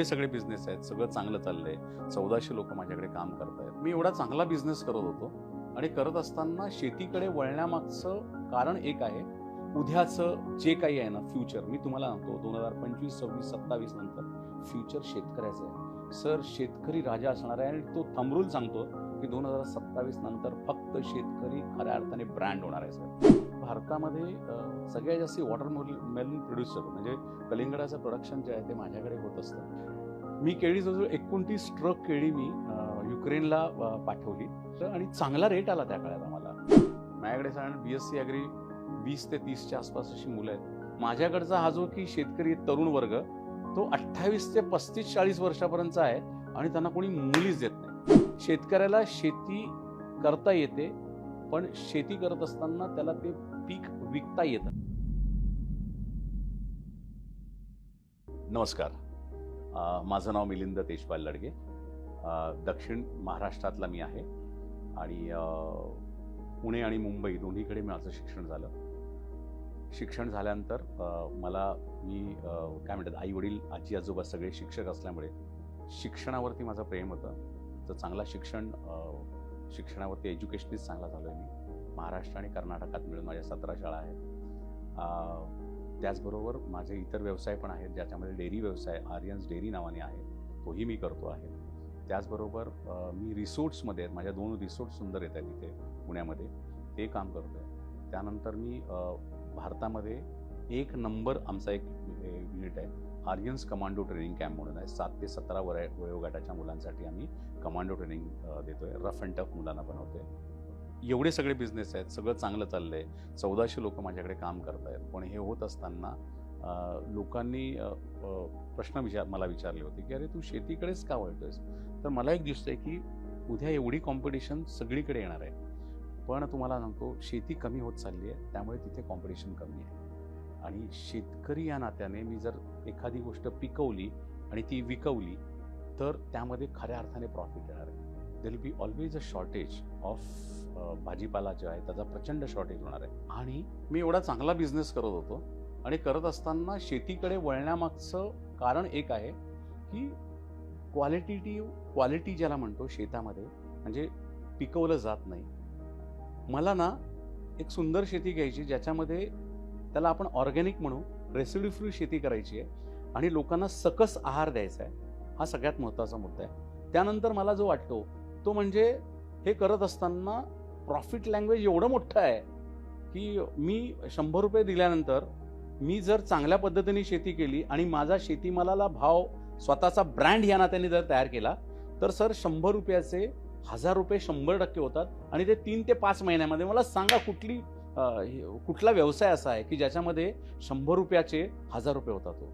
एवढे सगळे बिझनेस आहेत सगळं चांगलं चाललंय चौदाशे लोक माझ्याकडे काम करत आहेत मी एवढा चांगला बिझनेस करत होतो आणि करत असताना शेतीकडे वळण्यामागचं कारण एक आहे उद्याचं जे काही आहे ना फ्युचर मी तुम्हाला सांगतो दोन हजार पंचवीस सव्वीस सत्तावीस नंतर फ्युचर शेतकऱ्याचं आहे. सर शेतकरी राजा असणार आहे आणि तो थंबरूल सांगतो की दोन हजार सत्तावीस नंतर फक्त शेतकरी खऱ्या अर्थाने ब्रँड होणार आहे सर. भारतामध्ये सगळ्यात जास्त वॉटर मेलन प्रोड्युसर म्हणजे कलिंगडाचं प्रोडक्शन जे आहे ते माझ्याकडे होत असतं. मी केळी जवळजवळ एकोणतीस ट्रक केळी मी युक्रेनला पाठवली. तर आणि चांगला रेट आला त्या काळात आम्हाला. माझ्याकडे साधारण बी एस सी अग्री वीस ते तीसच्या आसपास अशी मुलं आहेत. माझ्याकडचा हा जो की शेतकरी तरुण वर्ग तो अठ्ठावीस ते पस्तीस चाळीस वर्षापर्यंतचा आहे आणि त्यांना कोणी मुलीच देत नाही. शेतकऱ्याला शेती करता येते पण शेती करत असताना त्याला ते पीक विकता येतं. नमस्कार. माझं नाव मिलिंद तेजपाल लडगे. दक्षिण महाराष्ट्रातला मी आहे आणि पुणे आणि मुंबई दोन्हीकडे माझं शिक्षण झालं. शिक्षण झाल्यानंतर मला मी काय म्हणतात आई वडील आजी आजोबा सगळे शिक्षक असल्यामुळे शिक्षणावरती माझं प्रेम होतं. तर चांगला शिक्षण शिक्षणावरती एज्युकेशनच चांगला झालो आहे मी. महाराष्ट्र आणि कर्नाटकात मिळून माझ्या सतरा शाळा आहेत. त्याचबरोबर माझे इतर व्यवसाय पण आहेत ज्याच्यामध्ये डेअरी व्यवसाय आर्यन्स डेअरी नावाने आहे तोही मी करतो आहे. त्याचबरोबर मी रिसोर्ट्समध्ये आहेत माझ्या दोन रिसोर्ट सुंदर येत आहेत तिथे पुण्यामध्ये ते काम करतो आहे. त्यानंतर मी भारतामध्ये एक नंबर आमचा एक युनिट आहे. आर्यन्स कमांडो ट्रेनिंग कॅम्प म्हणून आहे. सात ते सतरा वय वयोगटाच्या मुलांसाठी आम्ही कमांडो ट्रेनिंग देतो आहे रफ अँड टफ मुलांना बनवतोय. एवढे सगळे बिझनेस आहेत. सगळं चांगलं चाललं आहे चौदाशे लोक माझ्याकडे काम करत आहेत पण हे होत असताना लोकांनी प्रश्न विचार मला विचारले होते की अरे तू शेतीकडेच का वळतोयस? तर मला एक दिसतंय की उद्या एवढी कॉम्पिटिशन सगळीकडे येणार आहे. पण तुम्हाला सांगतो शेती कमी होत चालली आहे. त्यामुळे तिथे कॉम्पिटिशन कमी आहे. आणि शेतकरी या नात्याने मी जर एखादी गोष्ट पिकवली आणि ती विकवली तर त्यामध्ये खऱ्या अर्थाने प्रॉफिट येणार आहे. There be always a shortage of bhajipala जो आहे त्याचा प्रचंड शॉर्टेज होणार आहे. आणि मी एवढा चांगला बिझनेस करत होतो आणि करत असताना शेतीकडे वळण्यामागचं कारण एक आहे की क्वालिटेटिव्ह क्वालिटी ज्याला म्हणतो शेतामध्ये म्हणजे पिकवलं जात नाही. मला ना एक सुंदर शेती घ्यायची ज्याच्यामध्ये त्याला आपण ऑर्गॅनिक म्हणू रेसिड्यू फ्री शेती करायची आहे आणि लोकांना सकस आहार द्यायचा आहे हा सगळ्यात महत्त्वाचा मुद्दा आहे. त्यानंतर मला जो वाटतो तो म्हणजे हे करत असताना प्रॉफिट लँग्वेज एवढं मोठं आहे की मी शंभर रुपये दिल्यानंतर मी जर चांगल्या पद्धतीने शेती केली आणि माझा शेतीमालाला भाव स्वतःचा ब्रँड या नात्याने जर तयार केला तर सर शंभर रुपयाचे हजार रुपये शंभर टक्के होतात आणि ते तीन ते पाच महिन्यामध्ये. मला सांगा कुठली कुठला व्यवसाय असा आहे की ज्याच्यामध्ये शंभर रुपयाचे हजार रुपये होतात तो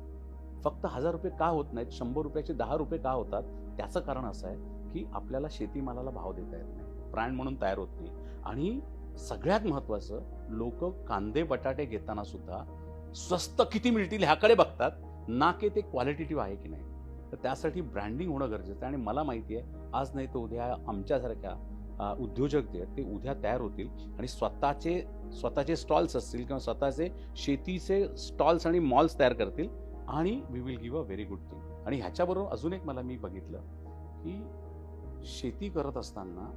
फक्त हजार रुपये का होत नाहीत शंभर रुपयाचे दहा रुपये का होतात? त्याचं कारण असं आहे की आपल्याला शेतीमालाला भाव देता येत नाही. ब्रँड म्हणून तयार होत नाही. आणि सगळ्यात महत्त्वाचं लोक कांदे बटाटे घेताना सुद्धा स्वस्त किती मिळतील ह्याकडे बघतात ना की ते क्वालिटेटिव्ह आहे की नाही. तर त्यासाठी ब्रँडिंग होणं गरजेचं आहे. आणि मला माहिती आहे आज नाही तर उद्या आमच्यासारख्या उद्योजक जे आहेत ते उद्या तयार होतील आणि स्वतःचे स्वतःचे स्टॉल्स असतील किंवा स्वतःचे शेतीचे स्टॉल्स आणि मॉल्स तयार करतील आणि we will give a very good thing आणि ह्याच्याबरोबर अजून एक मला मी बघितलं की शेती करत असताना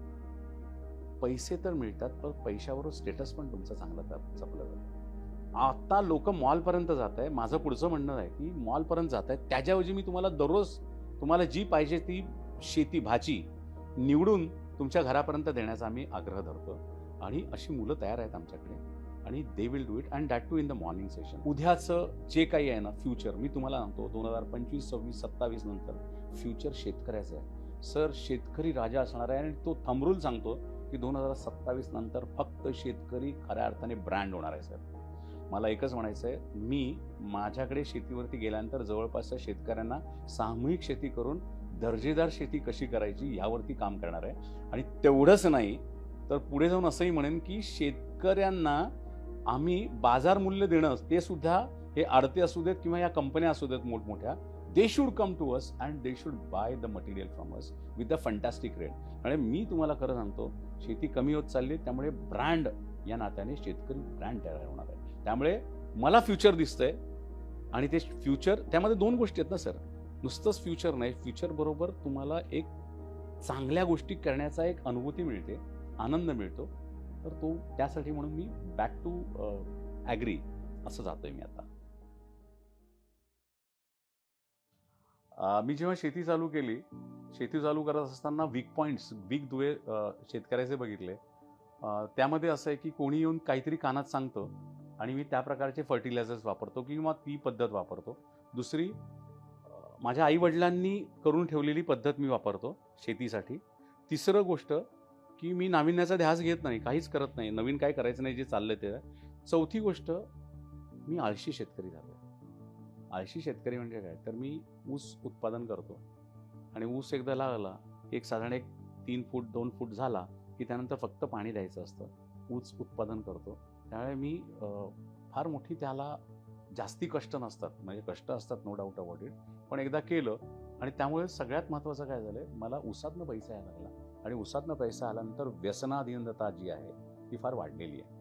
पैसे तर मिळतात पण पैशाबरोबर स्टेटस पण तुमचं चांगलं जप- जपलं जातं. आता लोक मॉलपर्यंत जात आहे माझं पुढचं म्हणणं आहे की मॉलपर्यंत जात आहे त्याच्याऐवजी मी तुम्हाला दररोज तुम्हाला जी पाहिजे ती शेती भाजी निवडून तुमच्या घरापर्यंत देण्याचा आम्ही आग्रह धरतो. आणि अशी मुलं तयार आहेत आमच्याकडे. आणि they will do it and that too in the morning session उद्याचं जे काही आहे ना फ्युचर मी तुम्हाला सांगतो दोन हजार पंचवीस सव्वीस सत्तावीस नंतर फ्युचर शेतकऱ्याचं आहे. सर शेतकरी राजा असणार आहे आणि तो थंबरूल सांगतो की दोन हजार सत्तावीस नंतर फक्त शेतकरी खऱ्या अर्थाने ब्रँड होणार आहे सर मला एकच म्हणायचं आहे मी माझ्याकडे शेतीवरती गेल्यानंतर जवळपासच्या शेतकऱ्यांना सामूहिक शेती करून दर्जेदार शेती कशी करायची यावरती काम करणार आहे. आणि तेवढंच नाही तर पुढे जाऊन असंही म्हणेन की शेतकऱ्यांना आम्ही बाजार मूल्य देणं ते सुद्धा हे आडते असू देत किंवा या कंपन्या असू देत मोठमोठ्या they should come to us and they should buy the material from us with the fantastic rate आणि मी तुम्हाला खरं सांगतो शेती कमी होत चालली आहे, त्यामुळे ब्रँड या नात्याने शेतकरी ब्रँड तयार होणार आहे. त्यामुळे मला फ्युचर दिसतंय आणि ते फ्युचर त्यामध्ये दोन गोष्टी आहेत ना सर. नुसतंच फ्युचर नाही फ्युचर बरोबर तुम्हाला एक चांगल्या गोष्टी करण्याचा एक अनुभूती मिळते आनंद मिळतो. तर तो त्यासाठी म्हणून मी बॅक टू ॲग्री असं जातोय मी आता. मी जेव्हा शेती चालू केली शेती चालू करत असताना वीक पॉईंट्स वीक दुवे शेतकऱ्याचे बघितले. त्यामध्ये असं आहे की कोणी येऊन काहीतरी कानात सांगतं आणि मी त्या प्रकारचे फर्टिलायझर्स वापरतो किंवा ती पद्धत वापरतो. दुसरी माझ्या आईवडिलांनी करून ठेवलेली पद्धत मी वापरतो शेतीसाठी. तिसरं गोष्ट की मी नाविन्याचा ध्यास घेत नाही काहीच करत नाही. नवीन काय करायचं नाही जे चाललं ते. चौथी गोष्ट मी आळशी शेतकरी झालो आळशी शेतकरी म्हणजे काय? तर मी ऊस उत्पादन करतो. आणि ऊस एकदा लागला एक साधारण एक तीन फूट दोन फूट झाला की त्यानंतर फक्त पाणी द्यायचं असतं. ऊस उत्पादन करतो. त्यामुळे मी फार मोठी त्याला जास्ती कष्ट नसतात. म्हणजे कष्ट असतात नो डाऊट अबाउट इट पण एकदा केलं आणि त्यामुळे सगळ्यात महत्त्वाचं काय झालं मला उसातनं पैसा यायला लागला. आणि उसातनं पैसा आल्यानंतर व्यसनाधीनता जी आहे ती फार वाढलेली आहे.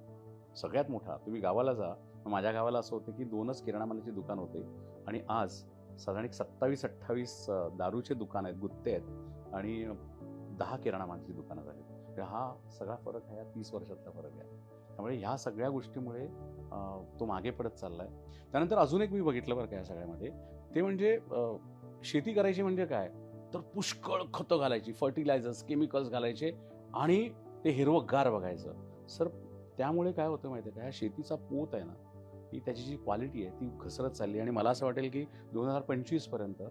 सगळ्यात मोठा तुम्ही गावाला जा. माझ्या गावाला असं होतं की दोनच किराणा मालाचे दुकान होते. आणि आज साधारण एक सत्तावीस अठ्ठावीस दारूचे दुकान आहेत गुत्ते आहेत. आणि दहा किराणा मालाची दुकानं झाली. हा सगळा फरक हा या तीस वर्षातला फरक आहे. त्यामुळे ह्या सगळ्या गोष्टीमुळे तो मागे पडत चाललाय. त्यानंतर अजून एक मी बघितलं बरं का या सगळ्यामध्ये. ते म्हणजे शेती करायची म्हणजे काय? तर पुष्कळ खतं घालायची फर्टिलायझर्स केमिकल्स घालायचे आणि ते हिरवंगार बघायचं. सर त्यामुळे काय होतं माहिती आहे का? ह्या शेतीचा पोत आहे ना ही त्याची जी क्वालिटी आहे ती घसरत चालली आणि मला असं वाटेल की दोन हजार पंचवीसपर्यंत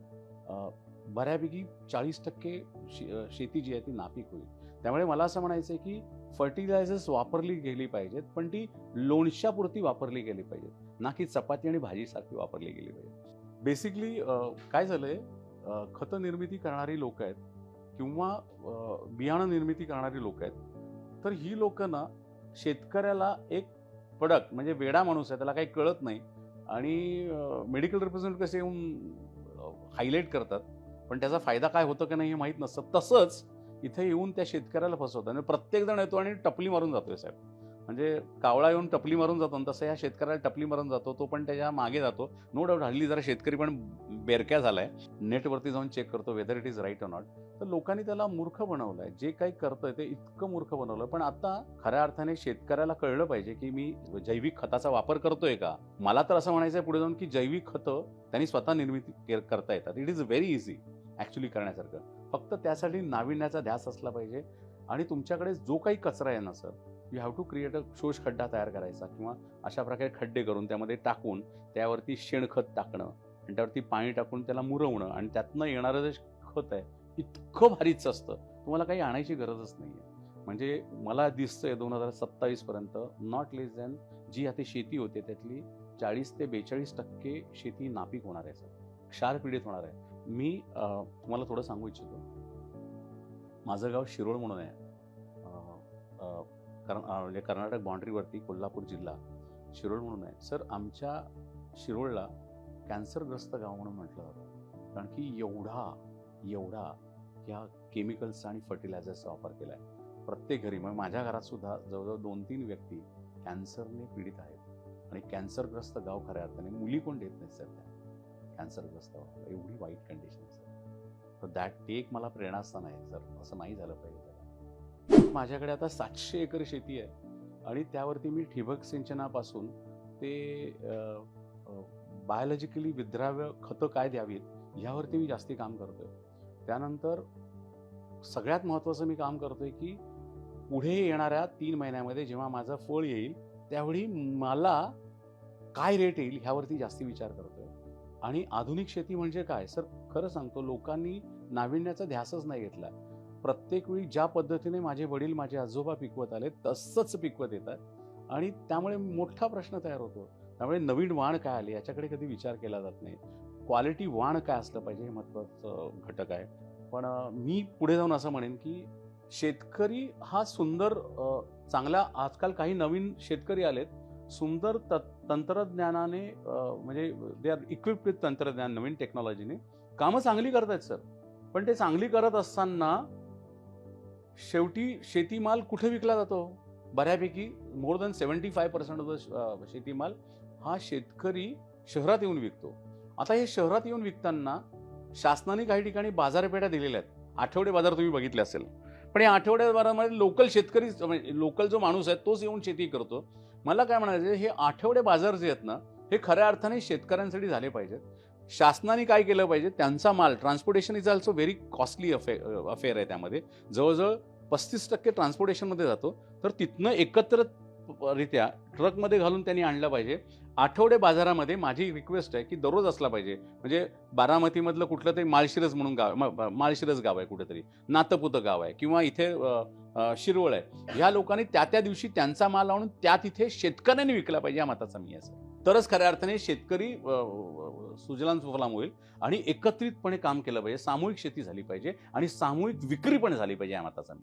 बऱ्यापैकी चाळीस टक्के शे- शेती जी आहे ती नापीक होईल. त्यामुळे मला असं म्हणायचं आहे की फर्टिलायझर्स वापरली गेली पाहिजेत पण ती लोणच्यापुरती वापरली गेली पाहिजेत ना की चपाती आणि भाजीसारखी वापरली गेली पाहिजे बेसिकली काय झालंय अं, खतं निर्मिती करणारी लोक आहेत किंवा बियाणं निर्मिती करणारी लोक आहेत तर ही लोक ना शेतकऱ्याला एक प्रोडक्ट म्हणजे वेडा माणूस आहे त्याला काही कळत नाही आणि मेडिकल रिप्रेझेंटेटिव्ह कसे येऊन हायलाईट करतात पण त्याचा फायदा काय होतो की नाही हे माहीत नसतं. तसंच इथे येऊन त्या शेतकऱ्याला फसवतात. आणि प्रत्येक जण येतो आणि टपली मारून जातोय साहेब. म्हणजे कावळा येऊन टपली मारून जातो आणि तसं ह्या शेतकऱ्याला टपली मारून जातो तो पण त्याच्यामागे जातो. नो डाऊट हल्ली जरा शेतकरी पण बेरक्या झालाय. नेटवरती जाऊन चेक करतो whether it is right or not तर लोकांनी त्याला मूर्ख बनवलंय. जे काही करतंय ते इतकं मूर्ख बनवलं पण आता खऱ्या अर्थाने शेतकऱ्याला कळलं पाहिजे की मी जैविक खताचा वापर करतोय का? मला तर असं म्हणायचं पुढे जाऊन की जैविक खतं त्यांनी स्वतः निर्मिती के- करता येतात. It is very easy actually करण्यासारखं. फक्त त्यासाठी नाविन्याचा ध्यास असला पाहिजे. आणि तुमच्याकडे जो काही कचरा आहे ना sir you have to create a shosh khadda तयार करायचा किंवा अशा प्रकारे खड्डे करून त्यामध्ये टाकून त्यावरती शेणखत टाकणं आणि त्यावरती पाणी टाकून त्याला मुरवणं आणि त्यातनं येणारं जे खत आहे इतकं भारीच असतं. तुम्हाला काही आणायची गरजच नाही आहे म्हणजे मला दिसतंय दोन हजार सत्तावीसपर्यंत नॉट लेस दॅन जी आता शेती होते त्यातली चाळीस ते बेचाळीस टक्के शेती नापीक होणार आहे सर क्षार पीडित होणार आहे. मी तुम्हाला थोडं सांगू इच्छितो. माझं गाव शिरोळ म्हणून आहे. कारण म्हणजे कर्नाटक बाउंड्रीवरती कोल्हापूर जिल्हा शिरोळ म्हणून आहे. सर आमच्या शिरोळला कॅन्सरग्रस्त गाव म्हणून म्हटलं जातं. कारण की एवढा एवढा ह्या केमिकल्सचा आणि फर्टिलायझर्सचा वापर केला आहे प्रत्येक घरी म्हणजे माझ्या घरात सुद्धा जवळजवळ दोन तीन व्यक्ती कॅन्सरने पीडित आहेत. आणि कॅन्सरग्रस्त गाव खऱ्या अर्थाने मुली कोण देत नाहीत सध्या? कॅन्सरग्रस्त गावाला एवढी वाईट कंडिशन असेल तर दॅट ते एक मला प्रेरणास्थान आहे जर असं नाही झालं पाहिजे त्याला माझ्याकडे आता सातशे एकर शेती आहे आणि त्यावरती मी ठिबक सिंचनापासून ते बायोलॉजिकली विद्राव्य खतं काय द्यावीत ह्यावरती मी जास्ती काम करतोय. त्यानंतर सगळ्यात महत्त्वाचं मी काम करतोय की पुढे येणाऱ्या तीन महिन्यामध्ये जेव्हा माझं फळ येईल त्यावेळी मला काय रेट येईल ह्यावरती जास्ती विचार करतो आणि आधुनिक शेती म्हणजे काय? सर खरं सांगतो लोकांनी नाविन्याचा ध्यासच नाही घेतला. प्रत्येक वेळी ज्या पद्धतीने माझे वडील माझे आजोबा पिकवत आले तसंच पिकवत येतात. आणि त्यामुळे मोठा प्रश्न तयार होतो. त्यामुळे नवीन वाण काय आले? याच्याकडे कधी विचार केला जात नाही. क्वालिटी वाण काय असलं पाहिजे हे महत्त्वाचं घटक आहे. पण मी पुढे जाऊन असं म्हणेन की शेतकरी हा सुंदर चांगला आजकाल काही नवीन शेतकरी आलेत. सुंदर त तंत्रज्ञानाने म्हणजे दे आर इक्विप्ड विथ तंत्रज्ञान नवीन टेक्नॉलॉजीने कामं चांगली करत आहेत सर पण ते चांगली करत असताना शेवटी शेतीमाल कुठे विकला जातो? बऱ्यापैकी more than seventy five percent of the shetimal हा शेतकरी शहरात येऊन विकतो. आता हे शहरात येऊन विकताना शासनाने काही ठिकाणी बाजारपेठा दिलेल्या आहेत. आठवडे बाजार तुम्ही बघितले असेल. पण या आठवड्या बाजारामध्ये लोकल शेतकरी म्हणजे लोकल जो माणूस आहे तोच येऊन शेती करतो. मला काय म्हणायचं हे आठवडे बाजार जे आहेत ना हे खऱ्या अर्थाने शेतकऱ्यांसाठी झाले पाहिजेत. शासनाने काय केलं पाहिजे त्यांचा माल transportation is also very costly अफे affair आहे त्यामध्ये. जवळजवळ पस्तीस टक्के ट्रान्सपोर्टेशनमध्ये जातो. तर तिथनं एकत्र रित्या ट्रकमध्ये घालून त्यांनी आणलं पाहिजे. आठवडे बाजारामध्ये माझी रिक्वेस्ट आहे की दररोज असला पाहिजे. म्हणजे बारामतीमधलं कुठलं तरी माळशिरस म्हणून गाव माळशिरस गाव आहे कुठेतरी. नातपुतं गाव आहे. किंवा इथे शिरवळ आहे. ह्या लोकांनी त्या त्या दिवशी त्यांचा माल आणून त्या तिथे शेतकऱ्यांनी विकला पाहिजे या मताचा मी असं. तरच खऱ्या अर्थाने शेतकरी सुजलाम सुफलाम होईल आणि एकत्रितपणे काम केलं पाहिजे. सामूहिक शेती झाली पाहिजे आणि सामूहिक विक्री पण झाली पाहिजे या मताचा मी.